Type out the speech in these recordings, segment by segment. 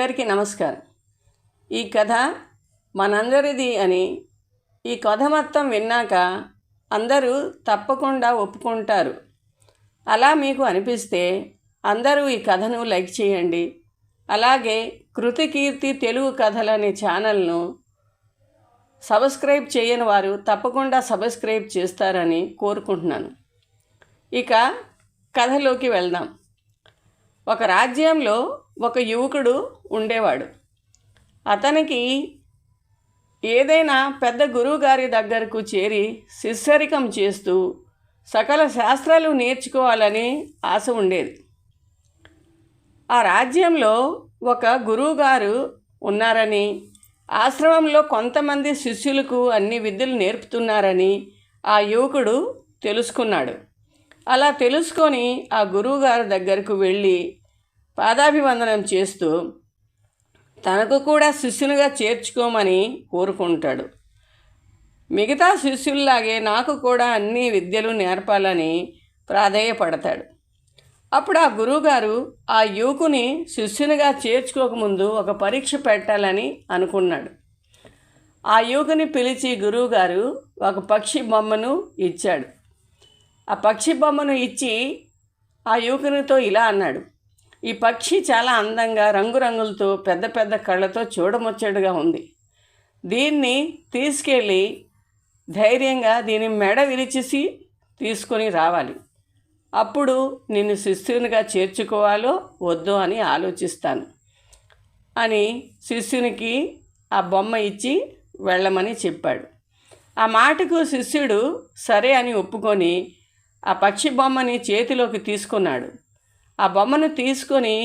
అందరికీ నమస్కారం. ఈ కథ మనందరిది అని ఈ కథ మొత్తం విన్నాక అందరూ తప్పకుండా ఒప్పుకుంటారు. అలా మీకు అనిపిస్తే అందరూ ఈ కథను లైక్ చేయండి. అలాగే కృతికీర్తి తెలుగు కథలు అనే ఛానల్ను సబ్స్క్రైబ్ చేయని వారు తప్పకుండా సబ్స్క్రైబ్ చేస్తారని కోరుకుంటున్నాను. ఇక కథలోకి వెళ్దాం. ఒక రాజ్యంలో ఒక యువకుడు ఉండేవాడు. అతనికి ఏదైనా పెద్ద గురువుగారి దగ్గరకు చేరి శిష్యరికం చేస్తూ సకల శాస్త్రాలు నేర్చుకోవాలని ఆశ ఉండేది. ఆ రాజ్యంలో ఒక గురువుగారు ఉన్నారని ఆశ్రమంలో కొంతమంది శిష్యులకు అన్ని విద్యలు నేర్పుతున్నారని ఆ యువకుడు తెలుసుకున్నాడు. అలా తెలుసుకొని ఆ గురువుగారి దగ్గరకు వెళ్ళి పాదాభివందనం చేస్తూ తనకు కూడా శిష్యునిగా చేర్చుకోమని కోరుకుంటాడు. మిగతా శిష్యుల్లాగే నాకు కూడా అన్ని విద్యలు నేర్పాలని ప్రాధేయపడతాడు. అప్పుడు ఆ గురువుగారు ఆ యువకుని శిష్యునిగా చేర్చుకోకముందు ఒక పరీక్ష పెట్టాలని అనుకున్నాడు. ఆ యువకుని పిలిచి గురువుగారు ఒక పక్షి బొమ్మను ఇచ్చాడు. ఆ పక్షి బొమ్మను ఇచ్చి ఆ యువకునితో ఇలా అన్నాడు. ఈ పక్షి చాలా అందంగా రంగురంగులతో పెద్ద పెద్ద కళ్ళతో చూడముచ్చటగా ఉంది. దీన్ని తీసుకెళ్ళి ధైర్యంగా దీని మెడ విరిచేసి తీసుకొని రావాలి. అప్పుడు నిన్ను శిష్యునిగా చేర్చుకోవాలో వద్దో అని ఆలోచిస్తాను అని శిష్యునికి ఆ బొమ్మ ఇచ్చి వెళ్ళమని చెప్పాడు. ఆ మాటకు శిష్యుడు సరే అని ఒప్పుకొని ఆ పక్షి బొమ్మని చేతిలోకి తీసుకున్నాడు. ఆ బొమ్మను తీసుకొని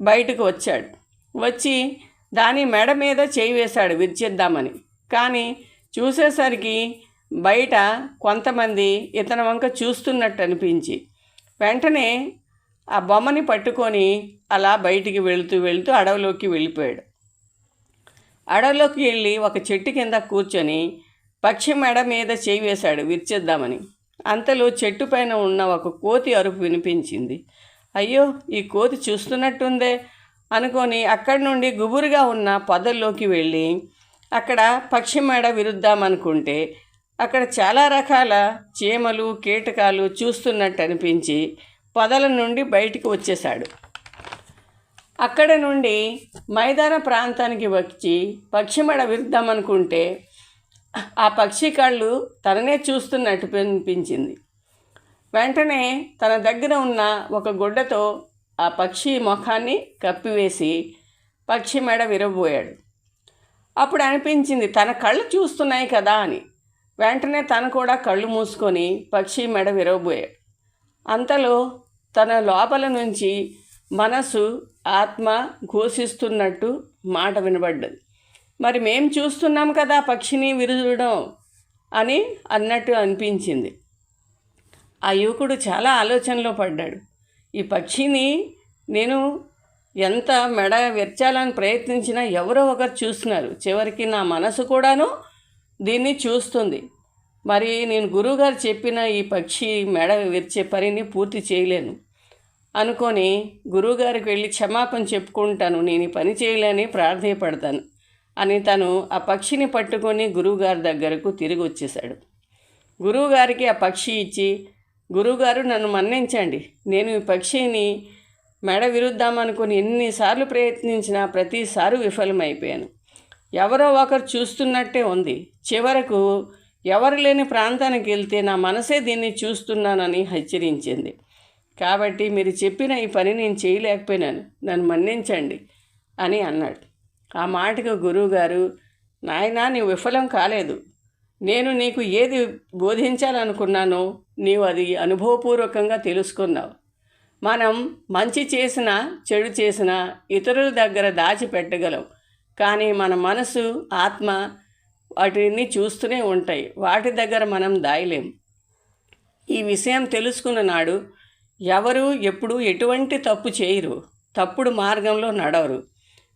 బయటకు వచ్చాడు. వచ్చి దాని మెడ మీద చేయి వేశాడు విరిచేద్దామని. కానీ చూసేసరికి బయట కొంతమంది ఇతని వంక చూస్తున్నట్టు అనిపించి వెంటనే ఆ బొమ్మని పట్టుకొని అలా బయటికి వెళుతూ వెళుతూ అడవిలోకి వెళ్ళిపోయాడు. అడవిలోకి వెళ్ళి ఒక చెట్టు కింద కూర్చొని పక్షి మెడ మీద చేయి వేశాడు విరిచేద్దామని. అంతలో చెట్టు పైన ఉన్న ఒక కోతి అరుపు వినిపించింది. అయ్యో ఈ కోతి చూస్తున్నట్టుందే అనుకొని అక్కడి నుండి గుబురుగా ఉన్న పొదల్లోకి వెళ్ళి అక్కడ పక్షి మెడ విరుద్దామనుకుంటే అక్కడ చాలా రకాల చీమలు కీటకాలు చూస్తున్నట్టు అనిపించి పొదల నుండి బయటికి వచ్చేశాడు. అక్కడ నుండి మైదాన ప్రాంతానికి వచ్చి పక్షి మెడ విరుద్దామనుకుంటే ఆ పక్షి కళ్ళు తననే చూస్తున్నట్టు అనిపించింది. వెంటనే తన దగ్గర ఉన్న ఒక గుడ్డతో ఆ పక్షి ముఖాన్ని కప్పివేసి పక్షి మెడ విరబోయాడు. అప్పుడు అనిపించింది తన కళ్ళు చూస్తున్నాయి కదా అని. వెంటనే తను కూడా కళ్ళు మూసుకొని పక్షి మెడ విరవబోయాడు అంతలో తన లోపల నుంచి మనసు ఆత్మ ఘోషిస్తున్నట్టు మాట వినబడ్డది. మరి మేం చూస్తున్నాం కదా పక్షిని విరుదడం అని అన్నట్టు అనిపించింది. ఆ యువకుడు చాలా ఆలోచనలో పడ్డాడు. ఈ పక్షిని నేను ఎంత మెడ వెర్చాలని ప్రయత్నించినా ఎవరో ఒకరు చూస్తున్నారు. చివరికి నా మనసు కూడాను దీన్ని చూస్తుంది. మరి నేను గురువుగారు చెప్పిన ఈ పక్షి మెడ విరిచే పనిని పూర్తి చేయలేను. అనుకొని గురువుగారికి వెళ్ళి క్షమాపణ చెప్పుకుంటాను. నేను ఈ పని చేయలేని ప్రార్థయపడతాను అని తను ఆ పక్షిని పట్టుకొని గురువుగారి దగ్గరకు తిరిగి వచ్చేశాడు. గురువుగారికి ఆ పక్షి ఇచ్చి గురువుగారు నన్ను మన్నించండి. నేను ఈ పక్షిని మెడ విరుద్దామనుకుని ఎన్నిసార్లు ప్రయత్నించినా ప్రతిసారి విఫలమైపోయాను. ఎవరో ఒకరు చూస్తున్నట్టే ఉంది. చివరకు ఎవరు లేని ప్రాంతానికి వెళ్తే నా మనసే దీన్ని చూస్తున్నానని హెచ్చరించింది. కాబట్టి మీరు చెప్పిన ఈ పని నేను చేయలేకపోయినాను. నన్ను మన్నించండి అని అన్నాడు. ఆ మాటకు గురువుగారు నాయనా నీవు విఫలం కాలేదు. నేను నీకు ఏది బోధించాలనుకున్నానో నీవు అది అనుభవపూర్వకంగా తెలుసుకున్నావు. మనం మంచి చేసినా చెడు చేసినా ఇతరుల దగ్గర దాచిపెట్టగలం. కానీ మన మనసు ఆత్మ వాటిని చూస్తూనే ఉంటాయి. వాటి దగ్గర మనం దాయలేం. ఈ విషయం తెలుసుకున్న నాడు ఎవరు ఎప్పుడు ఎటువంటి తప్పు చేయరు. తప్పుడు మార్గంలో నడవరు.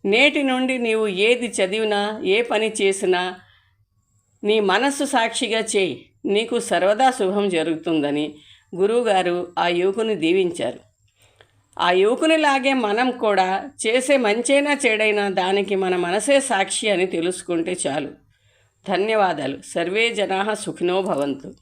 నేటి నుండి నీవు ఏది చదివినా ఏ పని చేసినా నీ మనస్సు సాక్షిగా చేయి. నీకు సర్వదా శుభం జరుగుతుందని గురువుగారు ఆ యువకుని దీవించారు. ఆ యువకునిలాగే మనం కూడా చేసే మంచైనా చెడైనా దానికి మన మనసే సాక్షి అని తెలుసుకుంటే చాలు. ధన్యవాదాలు. సర్వే జనా సుఖినో భవంతు.